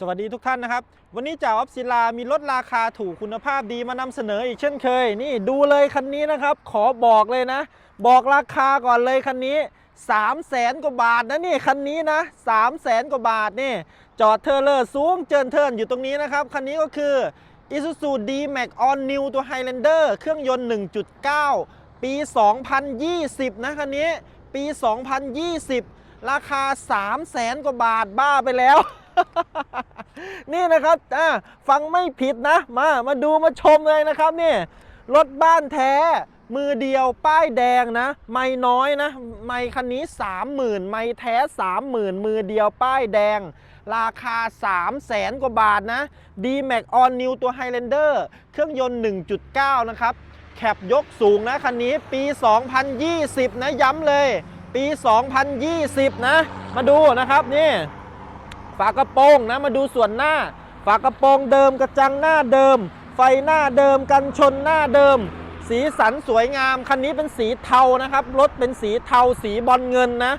สวัสดีทุกท่านนะครับ วันนี้จ่าออฟศิลามีรถราคาถูกคุณภาพดีมานำเสนออีกเช่นเคย นี่ดูเลยคันนี้นะครับ ขอบอกเลยนะ บอกราคาก่อนเลยคันนี้ 3 0 0แสนกว่าบาทนะนี่คันนี้นะ3 0 0แสนกว่าบาทนี่ จอดเทเลอร์สูงเจินเทินอยู่ตรงนี้นะครับ คันนี้ก็คือ Isuzu D-Max On New ตัว Highlander เครื่องยนต์ 1.9 ปี 2020 นะคันนี้ ปี 2020 ราคา 3 0 0แสนกว่าบาทบ้าไปแล้ว นี่นะครับอ่าฟังไม่ผิดนะ มา มาดูมาชมเลยนะครับนี่รถบ้านแท้ มือเดียวป้ายแดงนะ ไม่น้อยนะ ไม่คันนี้ 30,000 ไม่แท้ 30,000 มือเดียวป้ายแดง ราคา 3 0 0แสนกว่าบาทนะ D-Max On New ตัว Highlander เครื่องยนต์ 1.9 นะครับ แคปยกสูงนะ คันนี้ปี 2020 นะ ย้ำเลย ปี 2020 นะ มาดูนะครับนี่ ฝากระโปรงนะมาดูส่วนหน้า ฝากระโปรงเดิมกระจังหน้าเดิม ไฟหน้าเดิมกันชนหน้าเดิม สีสันสวยงามคันนี้เป็นสีเทานะครับรถเป็นสีเทาสีบอลเงินนะ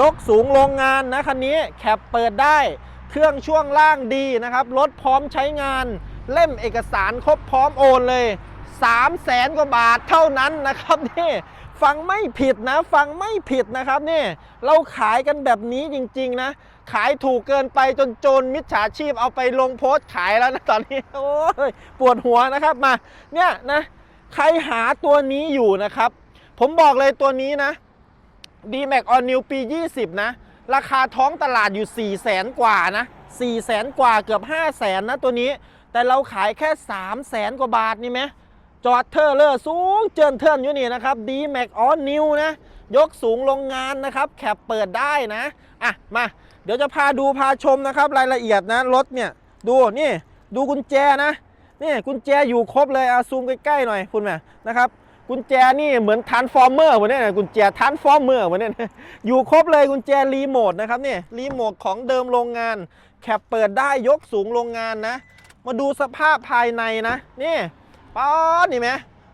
ยกสูงโรงงานนะคันนี้แคปเปิดได้ เครื่องช่วงล่างดีนะครับรถพร้อมใช้งาน เล่มเอกสารครบพร้อมโอนเลย3 0 0แสนกว่าบาทเท่านั้นนะครับนี่ ฟังไม่ผิดนะ ฟังไม่ผิดนะครับเนี่ยเราขายกันแบบนี้จริง ๆ นะ ขายถูกเกินไปจนโจรมิจฉาชีพเอาไปลงโพสต์ขายแล้วนะตอนนี้โอ้ยปวดหัวนะครับมาเนี่ยนะใครหาตัวนี้อยู่นะครับ ผมบอกเลยตัวนี้นะ d m a x On New ปี 20 นะ ราคาท้องตลาดอยู่ 4 0 0แสนกว่านะ 4 0 0แสนกว่าเกือบ 5 0 0แสนนะตัวนี้ แต่เราขายแค่ 3 0 0แสนกว่าบาทนี่ไหม จอดเทอร์เลอร์สูงเจินเทินอยู่นี่นะครับ D Max On New นะ ยกสูงโรงงานนะครับ แคปเปิดได้นะ อะ มา เดี๋ยวจะพาดูพาชมนะครับ รายละเอียดนะ รถเนี่ย ดูนี่ ดูกุญแจนะ นี่กุญแจอยู่ครบเลยเอาซูมใกล้ๆหน่อยคุณแม่นะครับกุญแจนี่เหมือนทานฟอร์เมอร์เหมือนเนี่ยกุญแจทานฟอร์เมอร์เหมือนเนี่ยอยู่ครบเลยกุญแจรีโมทนะครับนี่รีโมทของเดิมโรงงาน แคปเปิดได้ยกสูงโรงงานนะ มาดูสภาพภายในนะนี่ ป๊อดนี่ไหม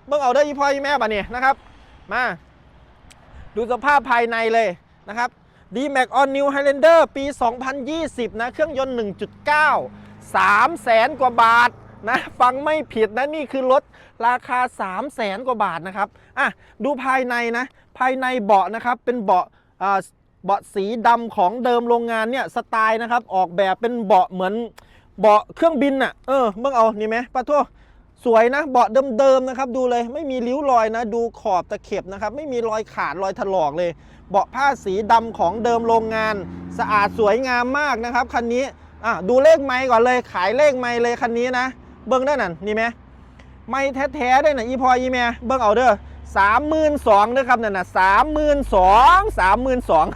เบิ่งเอาเด้ออีพ่ออีแม่บ่ะเนี่ยนะครับ มา ดูสภาพภายในเลยนะครับ D-Max On New Highlander ปี 2020 นะ เครื่องยนต์ 1.9 3แสนกว่าบาทนะ ฟังไม่ผิดนะ นี่คือรถราคา3แสนกว่าบาทนะครับ อะ ดูภายในนะ ภายในเบาะนะครับ เป็นเบาะเบาะสีดำของเดิมโรงงานเนี่ย สไตล์นะครับ ออกแบบเป็นเบาะเหมือนเบาะเครื่องบินน่ะ เออเบิ่งเอา นี่ไหมปะโท สวยนะเบาะเดิมๆนะครับดูเลยไม่มีริ้วรอยนะ ดูขอบตะเข็บนะครับไม่มีรอยขาดรอยถลอกเลย เบาะผ้าสีดำของเดิมโรงงาน สะอาดสวยงามมากนะครับคันนี้อะดูเลขไม้ก่อนเลยขายเลขไม้เลยคันนี้นะ เบิ้งได้นั่นนี่ไหมไม่แท้ๆด้วยนะอีพออีแม่เบิ้งเอาเด้อสามหมื่นสองเด้อครับนั่นนะสามหมื่นสองสามหมื่นสอง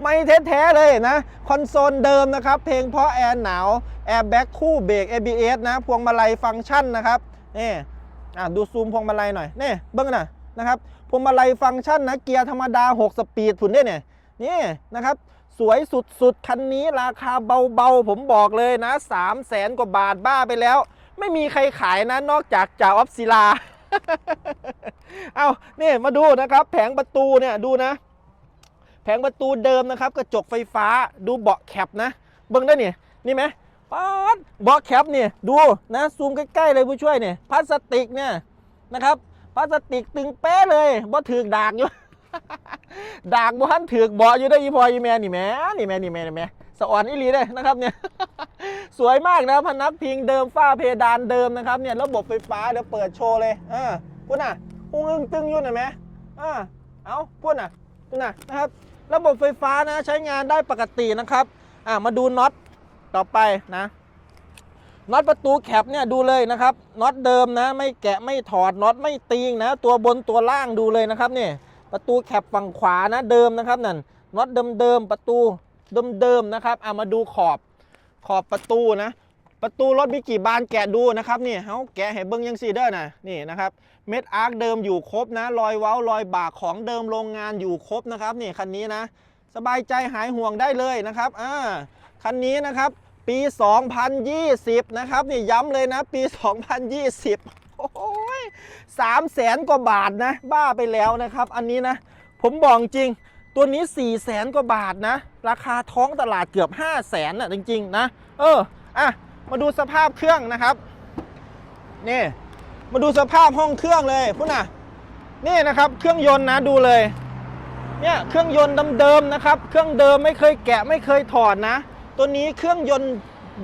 ไม่แท้ๆเลยนะ คอนโซลเดิมนะครับ เพลงเพราะแอร์หนาวแอร์แบ็คคู่เบรก ABS นะ พวงมาลัยฟังก์ชันนะครับนี่อะดูซูมพวงมาลัยหน่อยนี่เบิ้งนะนะครับพวงมาลัยฟังก์ชันนะเกียร์ธรรมดา 6 สปีดผุนได้เนี่ยนี่นะครับสวยสุดๆ คันนี้ราคาเบาๆ ผมบอกเลยนะ 3 0 0แสนกว่าบาทบ้าไปแล้ว ไม่มีใครขายนะ นอกจากจ่าออฟศิลา เอานี่มาดูนะครับ แผงประตูเนี่ยดูนะ แผงประตูเดิมนะครับ กระจกไฟฟ้าดูเบาะแคปนะ เบิ้งได้เนี่ยนี่ไหมป๊าดเบาะแคปเนี่ยดูนะซูมใกล้ๆเลยผู้ช่วยเนี่ยพลาสติกเนี่ยนะครับพลาสติกตึงเป๊ะเลยบ่ถือดากอยู่ดากบ่ทันถือเบาะอยู่ได้ออีพออีแม่นี่แม่นี่แม่นี่แม่นี่แม่สะอ่อนอีหลีเลยนะครับเนี่ยสวยมากนะพนักพิงเดิมฝ้าเพดานเดิมนะครับเนี่ยระบบไฟฟ้าเดี๋ยวเปิดโชว์เลยเออพุ่นน่ะอุ้งอึ้งตึงอยู่หน่อยไหมเออเอาพุ่นน่ะพุ่นน่ะนะครับ ระบบไฟฟ้านะใช้งานได้ปกตินะครับอ่ามาดูน็อตต่อไปนะน็อตประตูแคปเนี่ยดูเลยนะครับน็อตเดิมนะ ไม่แกะไม่ถอดน็อตไม่ตีงนะ ตัวบนตัวล่างดูเลยนะครับเนี่ยประตูแคปฝั่งขวานะเดิมนะครับนั่นน็อตเดิมๆประตูเดิมๆนะครับอ่ามาดูขอบขอบประตูนะ ประตูรถมีกี่บานแกะดูนะครับนี่เขาแกะให้เบิ้งยังซีเดอร์นะนี่นะครับเม็ดอาร์คเดิมอยู่ครบนะรอยเว้ารอยบากของเดิมโรงงานอยู่ครบนะครับนี่คันนี้นะ สบายใจหายห่วงได้เลยนะครับอ่าคันนี้นะครับปี 2020 นะครับนี่ย้ำเลยนะปี 2020 โอ้ยสามแสนกว่าบาทนะบ้าไปแล้วนะครับ อันนี้นะ ผมบอกจริงตัวนี้4ี่แสนกว่าบาทนะ ราคาท้องตลาดเกือบ 5 0 0แสนน่ะจริง ๆ นะ เออ อะ มาดูสภาพเครื่องนะครับนี่มาดูสภาพห้องเครื่องเลยพุ่นน่ะนี่นะครับ เครื่องยนต์นะดูเลยเนี่ยเครื่องยนต์เดิมๆนะครับ เครื่องเดิมไม่เคยแกะไม่เคยถอดนะ ตัวนี้เครื่องยนต์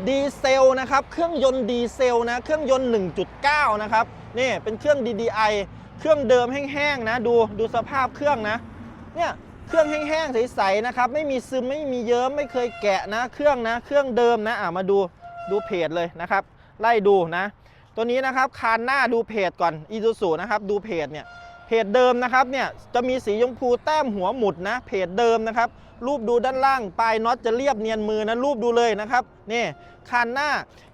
ดีเซลนะครับ เครื่องยนต์ดีเซลนะ เครื่องยนต์ 1.9 นะครับนี่เป็นเครื่อง DDI เครื่องเดิมแห้งๆนะ ดูดูสภาพเครื่องนะ เนี่ยเครื่องแห้งๆใสๆนะครับ ไม่มีซึมไม่มีเยิ้มไม่เคยแกะนะ เครื่องนะ เครื่องเดิมนะอะมาดู ดูเพจเลยนะครับ ไล่ดูนะ ตัวนี้นะครับคานหน้าดูเพจก่อนอีซูซูนะครับดูเพจเนี่ยเพจเดิมนะครับเนี่ยจะมีสีชมพูแต้มหัวหมุดนะเพจเดิมนะครับรูปดูด้านล่างปลายน็อตจะเรียบเนียนมือนะรูปดูเลยนะครับนี่คานหน้า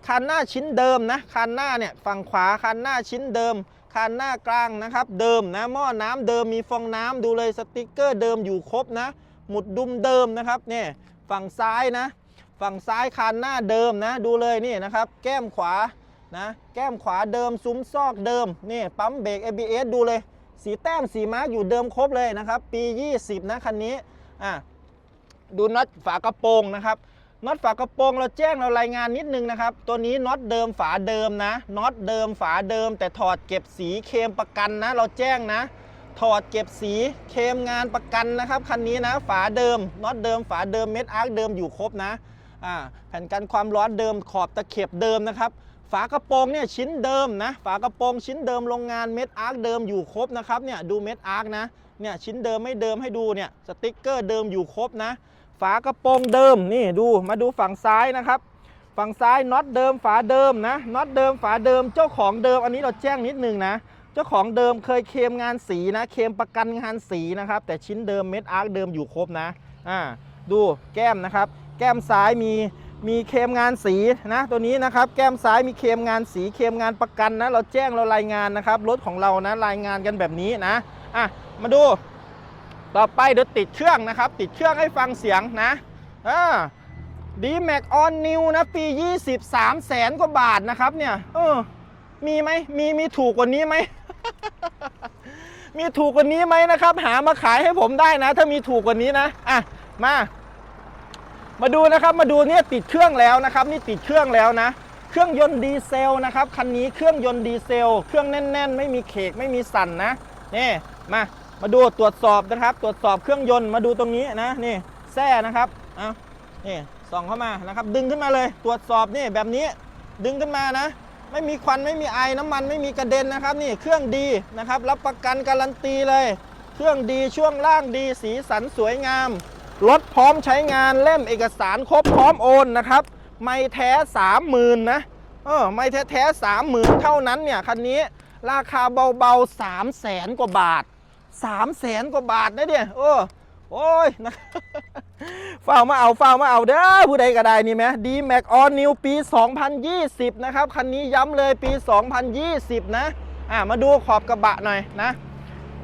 คานหน้าชิ้นเดิมนะคานหน้าเนี่ยฝั่งขวาคานหน้าชิ้นเดิมคานหน้ากลางนะครับเดิมนะหม้อน้ำเดิมมีฟองน้ำดูเลยสติกเกอร์เดิมอยู่ครบนะ หมุดดุมเดิมนะครับนี่ฝั่งซ้ายนะ ฝั่งซ้ายคานหน้าเดิมนะ ดูเลยนี่นะครับ แก้มขวานะแก้มขวาเดิมซุ้มซอกเดิมนี่ปั๊มเบรก ABS ดูเลย สีแต้มสีมาร์กอยู่เดิมครบเลยนะครับ ปี 20 นะคันนี้อะดูน็อตฝากระโปรงนะครับน็อตฝากระโปรงเราแจ้งเรารายงานนิดนึงนะครับ ตัวนี้น็อตเดิมฝาเดิมนะน็อตเดิมฝาเดิม แต่ถอดเก็บสีเคมประกันนะ เราแจ้งนะ ถอดเก็บสีเคมงานประกันนะครับคันนี้นะ ฝาเดิมน็อตเดิมฝาเดิมเม็ดอาร์คเดิมอยู่ครบนะ แผ่นกันความร้อนเดิมขอบตะเข็บเดิมนะครับ ฝากระโปรงเนี่ยชิ้นเดิมนะ ฝากระโปรงชิ้นเดิมโรงงานเม็ดอาร์คเดิมอยู่ครบนะครับเนี่ยดูเม็ดอาร์คนะเนี่ยชิ้นเดิมไม่เดิมให้ดูเนี่ยสติกเกอร์เดิมอยู่ครบนะ ฝากระโปรงเดิมนี่ดูมาดูฝั่งซ้ายนะครับ ฝั่งซ้ายน็อตเดิมฝาเดิมนะน็อตเดิมฝาเดิมเจ้าของเดิมอันนี้เราแจ้งนิดนึงนะเจ้าของเดิมเคยเคลมงานสีนะ เคลมประกันงานสีนะครับ แต่ชิ้นเดิมเม็ดอาร์คเดิมอยู่ครบนะอ่าดูแก้มนะครับ แก้มซ้ายมีมีเคมงานสีนะตัวนี้นะครับแก้มซ้ายมีเคมงานสีเคมงานประกันนะเราแจ้งเรารายงานนะครับรถของเรานะรายงานกันแบบนี้นะอะมาดู ต่อไปเดี๋ยวติดเครื่องนะครับ ติดเครื่องให้ฟังเสียงนะอ่าดีแม็กออนนิวนะปี 20 3แสนกว่าบาทนะครับเนี่ยเออมีไหมมีมีถูกกว่านี้ไหมมีถูกกว่านี้ไหมนะครับ หามาขายให้ผมได้นะ ถ้ามีถูกกว่านี้นะอะมา มาดูนะครับมาดูเนี่ยติดเครื่องแล้วนะครับนี่ติดเครื่องแล้วนะ เครื่องยนต์ดีเซลนะครับคันนี้เครื่องยนต์ดีเซล เครื่องแน่น ๆ ไม่มีเคกไม่มีสั่นนะนี่มามาดูตรวจสอบนะครับ ตรวจสอบเครื่องยนต์มาดูตรงนี้นะนี่แส้นะครับเอานี่ส่องเข้ามานะครับดึงขึ้นมาเลย ตรวจสอบนี่แบบนี้ดึงขึ้นมานะ ไม่มีควันไม่มีไอน้ำมันไม่มีกระเด็นนะครับนี่เครื่องดีนะครับรับประกันการันตีเลย เครื่องดีช่วงล่างดีสีสันสวยงาม รถพร้อมใช้งานเล่มเอกสารครบพร้อมโอนนะครับ ไม่แท้สามหมื่นนะเออไม่แท้แท้สามหมื่นเท่านั้นเนี่ยคันนี้ราคาเบาๆสามแสนกว่าบาทสามแสนกว่าบาทนะเนี่ยโอ้โอ้ยนะเฝ้ามาเอาเฝ้ามาเอาเด้อผู้ใดก็ได้นี่ไหมดีแม็กออนนิวปี 2020 นะครับ คันนี้ย้ำเลยปี 2020 นะอะมาดูขอบกระบะหน่อยนะ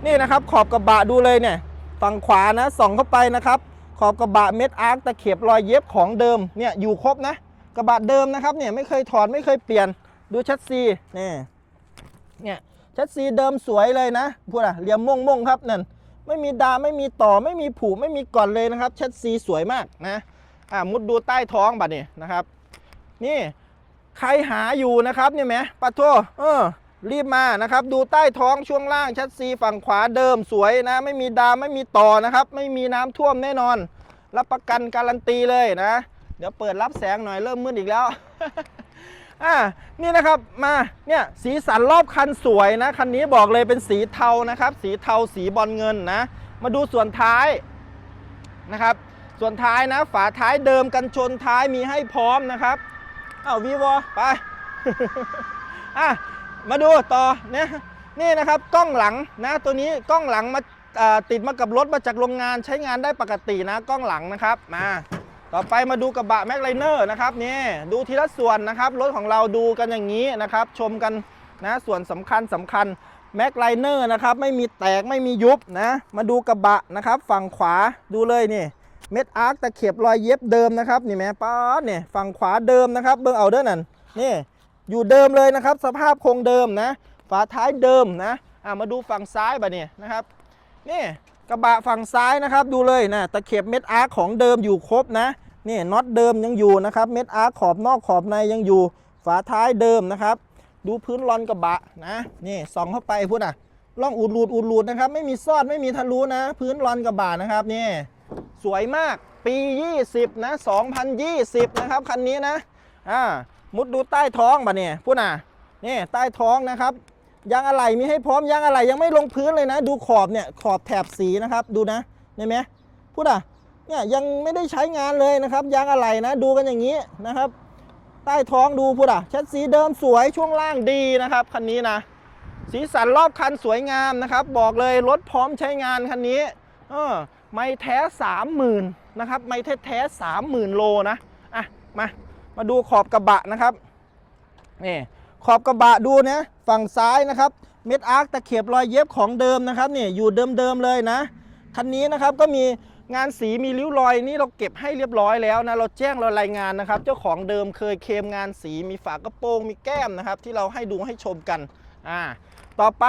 นี่นะครับขอบกระบะดูเลยเนี่ย ฝั่งขวานะส่องเข้าไปนะครับ ขอบกระบะเม็ดอาร์คตะเข็บรอยเย็บของเดิมเนี่ยอยู่ครบนะ กระบะเดิมนะครับเนี่ยไม่เคยถอดไม่เคยเปลี่ยนดูชัดซีนี่เนี่ยชัดซีเดิมสวยเลยนะพูดอะเหลี่ยมม่งม่งครับนั่นไม่มีดาไม่มีต่อไม่มีผูไม่มีก่อนเลยนะครับชัดซีสวยมากนะอ่ามุดดูใต้ท้องบัดนี่นะครับ นี่ใครหาอยู่นะครับเนี่ยไหมปะโทเออ รีบมานะครับ ดูใต้ท้องช่วงล่างชัดซีฝั่งขวาเดิมสวยนะ ไม่มีดามไม่มีต่อนะครับ ไม่มีน้ำท่วมแน่นอน รับประกันการันตีเลยนะ เดี๋ยวเปิดรับแสงหน่อยเริ่มมืดอีกแล้วอ่านี่นะครับมาเนี่ยสีสันรอบคันสวยนะคันนี้บอกเลยเป็นสีเทานะครับ สีเทาสีบอลเงินนะ มาดูส่วนท้ายนะครับ ส่วนท้ายนะ ฝาท้ายเดิมกันชนท้ายมีให้พร้อมนะครับเอาวีวอไปอะ มาดูต่อเนี่ยนี่นะครับกล้องหลังนะตัวนี้กล้องหลังมาติดมากับรถมาจากโรงงานใช้งานได้ปกตินะกล้องหลังนะครับมาต่อไปมาดูกระบะแม็กไลเนอร์นะครับนี่ดูทีละส่วนนะครับรถของเราดูกันอย่างนี้นะครับ ชมกันนะส่วนสำคัญสำคัญแม็กไลเนอร์นะครับไม่มีแตกไม่มียุบนะมาดูกระบะนะครับ ฝั่งขวาดูเลยนี่เม็ดอาร์คตะเข็บรอยเย็บเดิมนะครับนี่แม่ป๊าดเนี่ยฝั่งขวาเดิมนะครับเบิ่งเอาเด้อนั่นนี่ อยู่เดิมเลยนะครับ สภาพคงเดิมนะ ฝาท้ายเดิมนะอะมาดูฝั่งซ้ายบ่เนี่ยนะครับนี่กระบะฝั่งซ้ายนะครับดูเลยนะตะเข็บเม็ดอาร์คของเดิมอยู่ครบนะนี่น็อตเดิมยังอยู่นะครับเม็ดอาร์คขอบนอกขอบในยังอยู่ ฝาท้ายเดิมนะครับ ดูพื้นรอนกระบะนะนี่ส่องเข้าไปพูดอะล่องอูดรูดอูดรูดนะครับไม่มีซอดไม่มีทะลุนะ พื้นรอนกระบะนะครับนี่สวยมากปี 20 นะ 2020 นะครับ คันนี้นะอ่า มุดดูใต้ท้องบ่เนี่ยพูดอะนี่ใต้ท้องนะครับยางอะไหล่มีให้พร้อมยางอะไหล่ยังไม่ลงพื้นเลยนะ ดูขอบเนี่ยขอบแถบสีนะครับ ดูนะเห็นไหมพูดอะเนี่ยยังไม่ได้ใช้งานเลยนะครับ ยางอะไหล่นะ ดูกันอย่างนี้นะครับ ใต้ท้องดูพูดอะแชสซีเดิมสวยช่วงล่างดีนะครับคันนี้นะ สีสันรอบคันสวยงามนะครับ บอกเลยรถพร้อมใช้งานคันนี้เออไม่แท้สามหมื่นนะครับ ไม่แท้แท้สามหมื่นโลนะอะมา มาดูขอบกระบะนะครับนี่ขอบกระบะดูนะฝั่งซ้ายนะครับเม็ดอาร์คตะเข็บรอยเย็บของเดิมนะครับนี่อยู่เดิมๆเลยนะคันนี้นะครับก็มีงานสีมีริ้วรอยนี่เราเก็บให้เรียบร้อยแล้วนะเราแจ้งเรารายงานนะครับ เจ้าของเดิมเคยเคลมงานสีมีฝากระโปรงมีแก้มนะครับ ที่เราให้ดูให้ชมกันอ่าต่อไป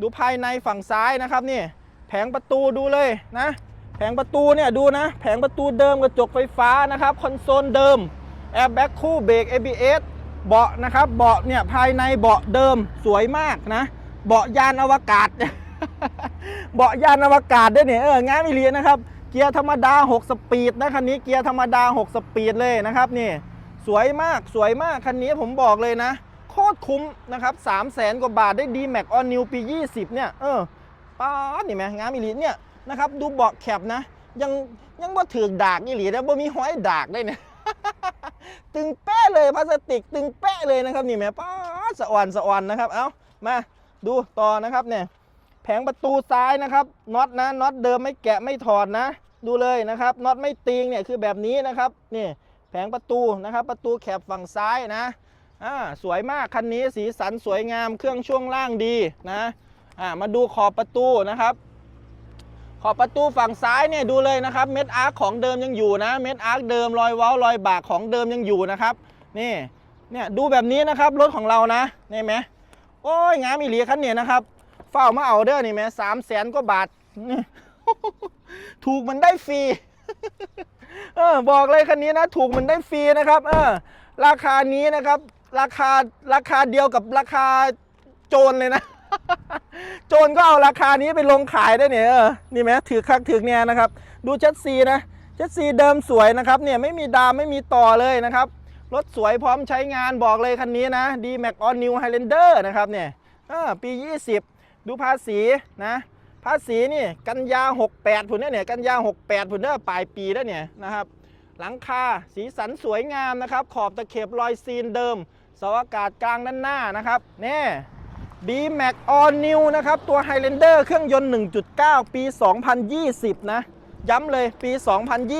ดูภายในฝั่งซ้ายนะครับนี่แผงประตูดูเลยนะ แผงประตูเนี่ยดูนะ แผงประตูเดิมกระจกไฟฟ้านะครับคอนโซลเดิม แอร์แบ็กคู่เบรก ABS เบาะนะครับเบาะเนี่ยภายในเบาะเดิมสวยมากนะ เบาะยานอวกาศ เบาะยานอวกาศด้วยเนี่ยเอองานมิเลียนะครับ เกียร์ธรรมดา 6 สปีดนะคันนี้เกียร์ธรรมดา 6 สปีดเลยนะครับนี่สวยมากสวยมากคันนี้ผมบอกเลยนะ โคตรคุ้มนะครับ3 0 0แสนกว่าบาทได้ d m a x On New ปี 20 เนี่ย เออป้าดนี่ไหมงามอีหลีเนี่ยนะครับดูเบาะแคบนะ ยังยังว่าถือดากอีหลีนะบ่มีห้อยดากได้เนี่ย ตึงแป้เลยพลาสติกตึงแป้เลยนะครับนี่แม่ป้าสะอ่อนสะอ่อนนะครับเอามาดูต่อนะครับเนี่ยแผงประตูซ้ายนะครับน็อตนะน็อตเดิมไม่แกะไม่ถอดนะ ดูเลยนะครับน็อตไม่ตีงเนี่ยคือแบบนี้นะครับนี่แผงประตูนะครับประตูแคบฝั่งซ้ายนะอ่าสวยมากคันนี้สีสันสวยงามเครื่องช่วงล่างดีนะอ่ามาดูขอบประตูนะครับ ขอบประตูฝั่งซ้ายเนี่ยดูเลยนะครับเม็ดอาร์คของเดิมยังอยู่นะเม็ดอาร์คเดิมรอยเว้ารอยบากของเดิมยังอยู่นะครับนี่เนี่ยดูแบบนี้นะครับรถของเรานะนี่ไหมโอ้ยงามอีหลีคันเนี่ยนะครับเฝ้ามาเอาเด้อนี่แม่สามแสนกว่าบาทถูกมันได้ฟรีเออบอกเลยคันนี้นะ ถูกมันได้ฟรีนะครับ เออ ราคานี้นะครับ ราคาราคาเดียวกับราคาโจรเลยนะ โจรก็เอาราคานี้ไปลงขายได้เนี่ยนี่ไหมถือคักถือเนี่ยนะครับ ดูเชัดซีนะเชัดซีเดิมสวยนะครับเนี่ยไม่มีดามไม่มีต่อเลยนะครับรถสวยพร้อมใช้งานบอกเลยคันนี้นะ D Max On New Highlander นะครับเนี่ยปี 20 ดูภาษีนะภาษีนี่กันยา 68ผุนเนี่ยเนี่ยกันยา 68ผุนเนี่ยปลายปีแล้วเนี่ยนะครับหลังคาสีสันสวยงามนะครับ ขอบตะเข็บรอยซีนเดิมสาอากาศกลางด้านหน้านะครับ นี่ D Max All New นะครับ ตัว Highlander เครื่องยนต์ 1.9 ปี 2020 นะ ย้ำเลยปี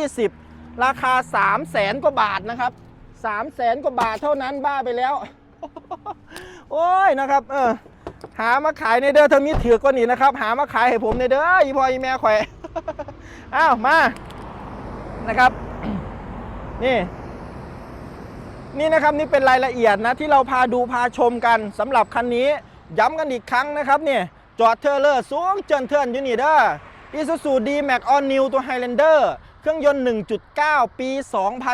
2020 ราคา 3 0 0แสนกว่าบาทนะครับ 3 0 0แสนกว่าบาทเท่านั้นบ้าไปแล้ว โอ้ยนะครับ เออ หามาขายในเด้อเธอมีถือกว่านี้นะครับ หามาขายให้ผมในเด้ออีพออีแม่ข่อยอ้าว มา นะครับ นี่นี่นะครับ นี่เป็นรายละเอียดนะ ที่เราพาดูพาชมกันสำหรับคันนี้ ย้ำกันอีกครั้งนะครับเนี่ยจอดเทอร์เลอร์สูงเจินเทินอยู่นี่เด้อ Isuzu D-Max All New ตัว Highlander เครื่องยนต์ 1.9 ปี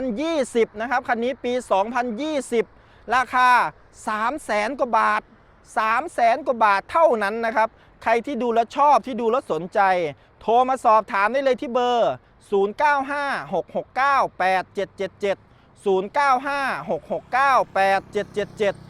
2020 นะครับ คันนี้ปี 2020 ราคา 3 0 0แสนกว่าบาท 3 0 0แสนกว่าบาทเท่านั้นนะครับ ใครที่ดูแล้วชอบที่ดูแล้วสนใจ โทรมาสอบถามได้เลยที่เบอร์ 0956698777 0956698777